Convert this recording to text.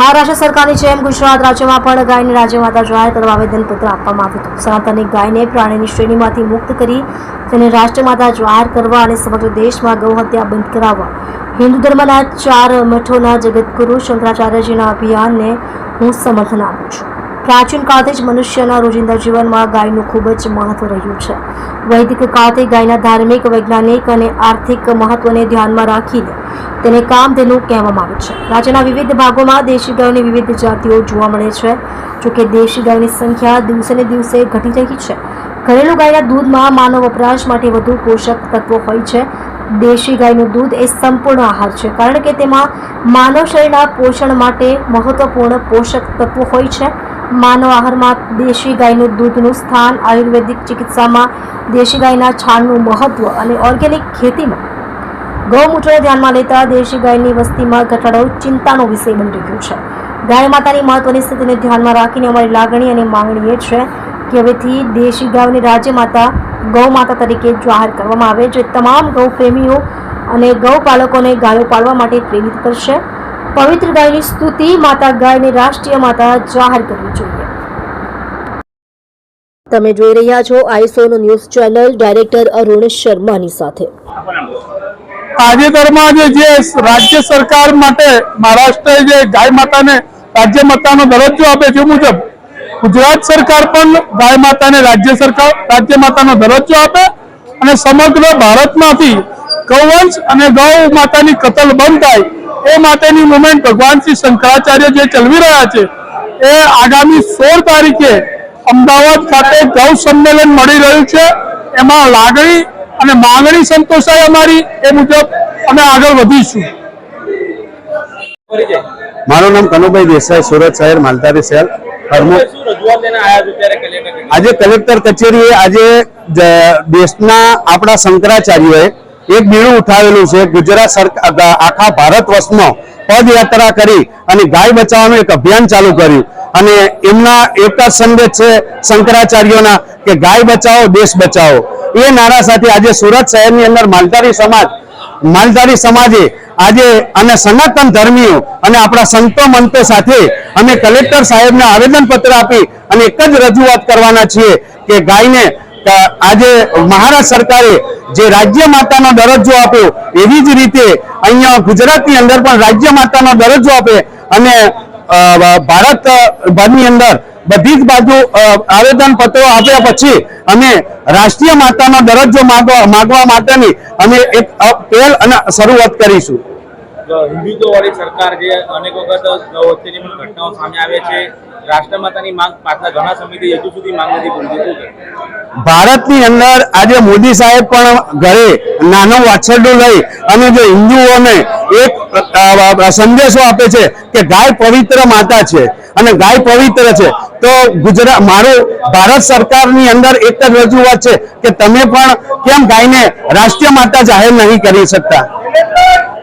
મહારાષ્ટ્ર સરકારની જેમ ગુજરાત રાજ્યમાં પણ ગાયને રાજ્યમાતા જાહેર કરવા આવેદનપત્ર આપવામાં આવ્યું હતું. સનાતનની ગાયને પ્રાણીની શ્રેણીમાંથી મુક્ત કરી તેને રાષ્ટ્રમાતા જાહેર કરવા અને સમગ્ર દેશમાં ગૌહત્યા બંધ કરાવવા. હિન્દુ ધર્મના ચાર મઠોના જગતગુરુ શંકરાચાર્યજીના અભિયાનને હું સમર્થન આપું છું. પ્રાચીન કાળથી જ મનુષ્યના રોજિંદા જીવનમાં ગાયનું ખૂબ જ મહત્વ રહ્યું છે. વૈદિક કાળથી ગાયના ધાર્મિક, વૈજ્ઞાનિક અને આર્થિક મહત્વને ધ્યાનમાં રાખીને તેને કામધેનુ કહેવામાં આવે છે. રાજ્યના વિવિધ ભાગોમાં દેશી ગાયોની વિવિધ જાતિઓ જોવા મળે છે. જોકે દેશી ગાયોની સંખ્યા દિવસે ને દિવસે ઘટી રહી છે. ઘરેલું ગાયના દૂધમાં માનવ વપરાશ માટે વધુ પોષક તત્વો હોય છે. દેશી ગાયનું દૂધ એ સંપૂર્ણ આહાર છે, કારણ કે તેમાં માનવ શરીરના પોષણ માટે મહત્વપૂર્ણ પોષક તત્વો હોય છે. માનવ આહારમાં દેશી ગાયનું દૂધનું સ્થાન, આયુર્વેદિક ચિકિત્સામાં દેશી ગાયના છાણનું મહત્વ અને ઓર્ગેનિક ખેતીમાં. ગૌમૂત્રને ધ્યાનમાં લેતા દેશી ગાયની વસ્તીમાં ઘટાડો ચિંતાનો વિષય બની રહ્યો છે. ગાય માતાની મહત્વની સ્થિતિને ધ્યાનમાં રાખીને અમારી લાગણી અને માંગણી એ છે કે હવેથી દેશી ગાયોને રાજ્ય માતા, ગૌ માતા તરીકે જાહેર કરવામાં આવે, જે તમામ ગૌ પ્રેમીઓ અને ગૌ પાલકોને ગાયો પાળવા માટે પ્રેરિત કરશે. પવિત્ર ગાયની સ્તુતિ માતા ગાયને રાષ્ટ્રીય માતા જાહેર કરવી જોઈએ. તમે જોઈ રહ્યા છો આઈસોનો ન્યૂઝ ચેનલ ડાયરેક્ટર અરુણ શર્માની સાથે. તાજેતરમાં જે જે રાજ્ય સરકાર માટે મહારાષ્ટ્ર જે ગાય માતાને રાજ્ય માતાનો દરજ્જો આપે છે મુજબ ગુજરાત સરકાર પણ ગાય માતાને રાજ્ય સરકાર રાજ્ય માતાનો દરજ્જો આપે અને સમગ્ર ભારતમાંથી ગૌવંશ અને ગૌ માતાની કતલ બંધ થાય એ માટેની મુવમેન્ટ ભગવાન શ્રી શંકરાચાર્ય જે ચલાવી રહ્યા છે એ આગામી સોળ તારીખે અમદાવાદ ખાતે ગૌ સંમેલન મળી રહ્યું છે. એમાં લાગણી અને માંગણી સંતોષાય અમારી એ મુજબ અમે આગળ વધીશું. મારું નામ કનુભાઈ દેસાઈ સુરત શહેર માલધારી કલેક્ટર આજે કલેક્ટર કચેરીએ આજે દેશના આપણા શંકરાચાર્યોએ એક બીડું ઉઠાવેલું છે. ગુજરાત સરકાર આખા ભારત વર્ષનો પદયાત્રા કરી અને ગાય બચાવવાનું એક અભિયાન ચાલુ કર્યું. અને એમના એક જ સંદેશ છે શંકરાચાર્યોના કે ગાય બચાવો, દેશ બચાવો. એ નારા સાથે આજે સુરત શહેરની અંદર માલધારી સમાજ, માલધારી સમાજે આજે અને સનાતન ધર્મીઓ અને આપણા સંતો મંતો સાથે અમે કલેક્ટર સાહેબને આવેદન પત્ર આપી અને એક જ રજૂઆત કરવાના છીએ કે ગાયને આજે મહારાષ્ટ્ર સરકારે જે રાજ્ય માતાનો દરજ્જો આપ્યો, એવી જ રીતે અહીંયા ગુજરાતની અંદર પણ રાજ્ય માતાનો દરજ્જો આપે અને ભારત ભરની અંદર બધી જ બાજુ આવેદન પત્રો આપ્યા પછી અમે રાષ્ટ્રીય માતાનો દરજ્જો માંગવા માટેની અમે એક પહેલ અને શરૂઆત કરીશું. હિન્દુત્વ વાળી સરકાર જે અનેક વખત વચ્ચેની ઘટનાઓ સામે આવે છે રાષ્ટ્રમાતાની માંગ પાછલા ઘણા સમયથી હજુ સુધી માંગ નથી પૂરી? ભારતની અંદર આજે મોદી સાહેબ પણ ઘરે નાનો વાછરડું લઈ અને જે હિન્દુઓને એક સંદેશો આપે છે કે ગાય પવિત્ર માતા છે અને ગાય પવિત્ર છે. તો ગુજરાત મારો ભારત સરકારની અંદર એક જ રજૂઆત છે કે તમે પણ કેમ ગાયને રાષ્ટ્રીય માતા જાહેર નહીં કરી શકતા?